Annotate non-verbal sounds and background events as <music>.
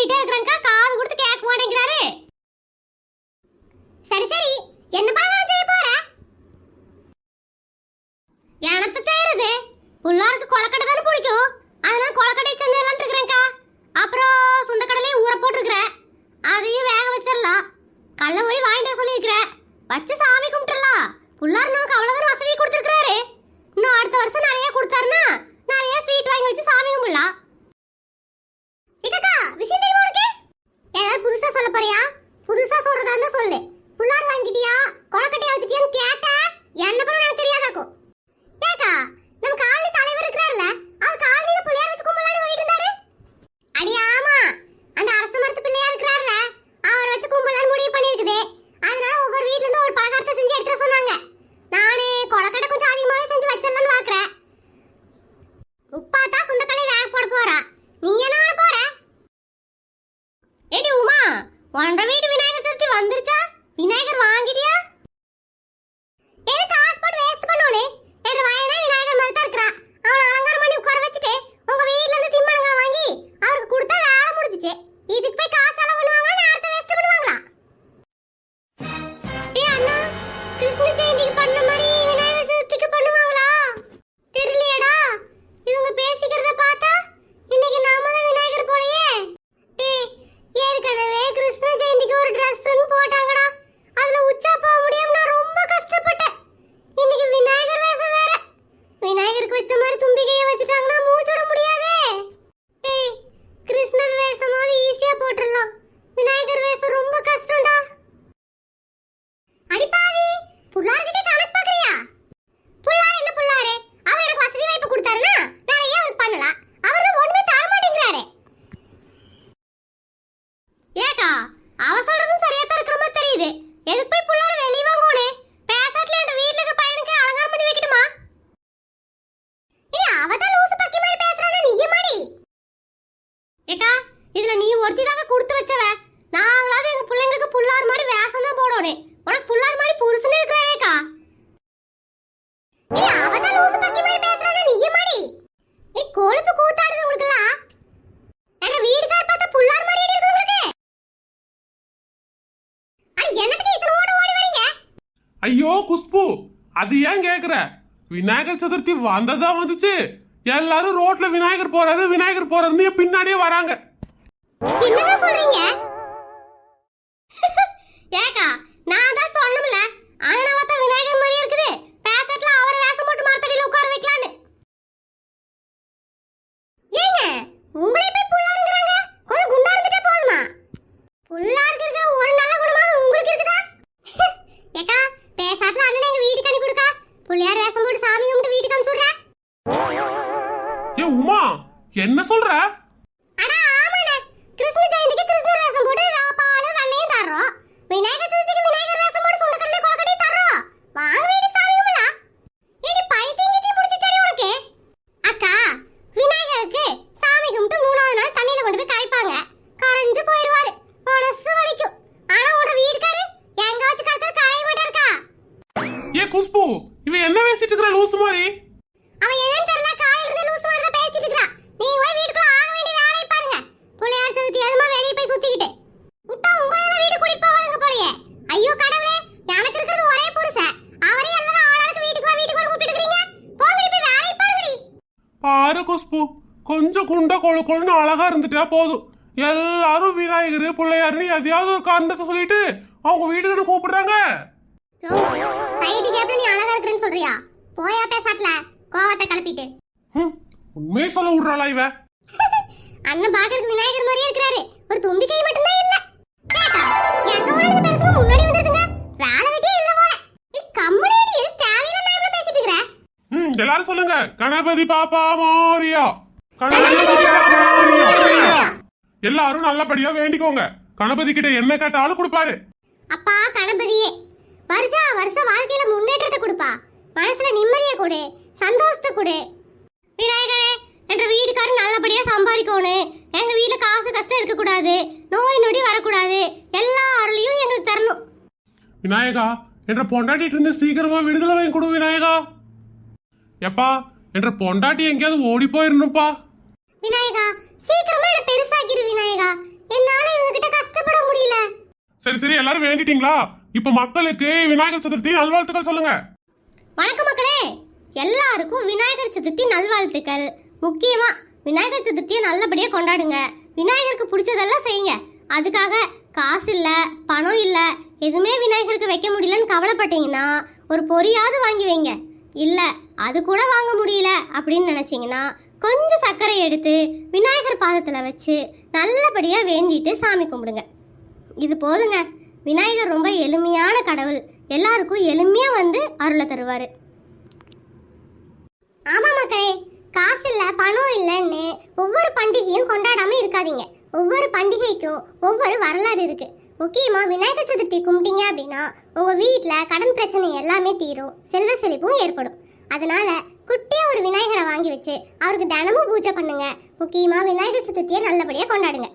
சொல்லிட்டே இருக்கிறேன்க்கா. പോണ്ട വീട് என்னத்துக்கு இத்தனை ஓட ஓடி வரீங்க? ஐயோ குஷ்பு அது ஏன் கேக்குற? விநாயகர் சதுர்த்தி வந்ததா வந்துச்சு. எல்லாரும் ரோட்ல விநாயகர் போறாரு விநாயகர் போறாருன்னு பின்னாடியே வராங்க. சின்னதா சொல்றீங்க? ஏக்கா நான் தான் சொன்னோம்ல அண்ணாவத்த விநாயகர் மாதிரி இருக்குது. பேக்கெட்ல அவர் வேஷம் போட்டு மரத்தடியில உட்கார வைக்கலான்னு. ஏங்க உங்களே போய் புள்ளாருங்கறாங்க கொஞ்சம் குண்டா இருந்துட்டே போதுமா புள்ளாருக்கு இருக்கிற ஒரு நல்ல குணமாவது உங்களுக்கு இருக்குதா ஏக்கா பேசாட்ல அண்ணன் எங்க வீட்டுக்கு அனுப்பி கொடுக்கா புள்ளையார் வேஷம் போட்டு சாமி கும்பிட்டு வீட்டுக்கு அனுப்பிச்சு விடுறேன் ஏ உமா என்ன சொல்ற அட ஆமாண்ணே கிருஷ்ண ஜெயந்திக்கு கிருஷ்ணர் வேஷம் போட்டு ரா- பாலு வெண்ணையும் தர்றோம் விநாயகர் சதுர்த்திக்கு விநாயகர் வேஷம் போட்டு சுண்டக்கடலை கொலக்கட்டையும் தர்றோம் வாங்க வேண்டி சாமி கும்பிடலாம் ஏடி பைத்தியம் கிட்டியும் பிடிச்சிச்சடி உனக்கு அக்கா விநாயகருக்கு சாமி கும்பிட்டு மூணாவது நாள் தண்ணியில கொண்டு போய் கரைப்பாங்க கரைஞ்சு போயிடுவாரு மனசு வலிக்கும் ஆனா உன்னோட வீட்டுக்காரு எங்க வச்சு கரைச்சா கரைய மாட்டாருக்கா? ஏ குஷ்பு இவன் என்ன பேசிட்டு இருக்கிற லூசு மாதிரி? பாரு குஷ்பு. கொஞ்சம் குண்ட கொழு கொழுன்னு அழகா இருந்துட்டா போதும். எல்லாரும் விநாயகர் பிள்ளையாருன்னு எதையாவது ஒரு காரணத்தை சொல்லிட்டு அவங்க வீட்டுக்கு கூப்பிடுறாங்க? சைடு கேப்ல நீ அழகா இருக்கிறேன்னு சொல்றியா? போயா பேசாட்ல கோவத்தை கிளப்பிட்டு ஹம், உண்மையை சொல்ல விடுறாளா இவ? <laughs> அண்ணன் பாக்குறதுக்கு விநாயகர் மாதிரியே இருக்கிறாரு. ஒரு தும்பிக்கை மட்டும்தான் இல்ல. கேட்டா எங்க சொல்லுங்க. கணபதி பாப்பா மோரியா. கணபதி எல்லாரும் நல்லபடியா வேண்டிக்கோங்க. கணபதி கிட்ட என்ன கேட்டாலும் கொடுப்பாரு. அப்பா கணபதியே. வருஷா வருஷம் வாழ்க்கையில முன்னேற்றத்தை கொடுப்பா. மனசுல நிம்மதியை கொடு. சந்தோஷத்தை கொடு. விநாயகரே என்ற வீட்டுக்காரர் நல்லபடியா சம்பாதிக்கணும். எங்க வீட்ல காசு கஷ்டம் இருக்க கூடாது நோய் நொடி வரக்கூடாது. எல்லா அருளையும் எங்களுக்கு தரணும். விநாயகா என்ற பொண்டாட்டிட்டு இருந்து சீக்கிரமா விடுதலை வாங்கி கொடு விநாயகா. எப்பா என்ற பொண்டாட்டி எங்கேயாவது ஓடி போயிடணும்ப்பா விநாயகா சீக்கிரமா என்ன பெருசாக்கிரு விநாயகா. என்னால இவங்க கிட்ட கஷ்டப்பட முடியல. சரி சரி எல்லாரும் வேண்டிட்டீங்களா? இப்ப மக்களுக்கு விநாயகர் சதுர்த்தி நல்வாழ்த்துக்கள் சொல்லுங்க. வணக்கம் மக்களே. எல்லாருக்கும் விநாயகர் சதுர்த்தி நல்வாழ்த்துக்கள். முக்கியமா விநாயகர் சதுர்த்தியை நல்லபடியா கொண்டாடுங்க. விநாயகருக்கு பிடிச்சதெல்லாம் செய்யுங்க. அதுக்காக காசு இல்ல பணம் இல்ல எதுவுமே விநாயகருக்கு வைக்க முடியலன்னு கவலைப்பட்டீங்கன்னா ஒரு பொரியாவது வாங்கி வைங்க. இல்லை அது கூட வாங்க முடியல அப்படின்னு நினச்சிங்கன்னா கொஞ்சம் சர்க்கரை எடுத்து விநாயகர் பாதத்தில் வச்சு நல்லபடியாக வேண்டிட்டு சாமி கும்பிடுங்க. இது போதுங்க. விநாயகர் ரொம்ப எளிமையான கடவுள். எல்லாருக்கும் எளிமையாக வந்து அருளை தருவார். ஆமாம் மக்களே காசு இல்லை பணம் இல்லைன்னு ஒவ்வொரு பண்டிகையும் கொண்டாடாம இருக்காதீங்க. ஒவ்வொரு பண்டிகைக்கும் ஒவ்வொரு வரலாறு இருக்குது முக்கியமாக விநாயகர் சதுர்த்தி கும்பிட்டீங்க அப்படின்னா உங்கள் வீட்டில் கடன் பிரச்சனை எல்லாமே தீரும். செல்வ செழிப்பும் ஏற்படும். அதனால குட்டியா ஒரு விநாயகரை வாங்கி வச்சு அவருக்கு தினமும் பூஜை பண்ணுங்க. முக்கியமா விநாயகர் சதுர்த்தியை நல்லபடியா கொண்டாடுங்க.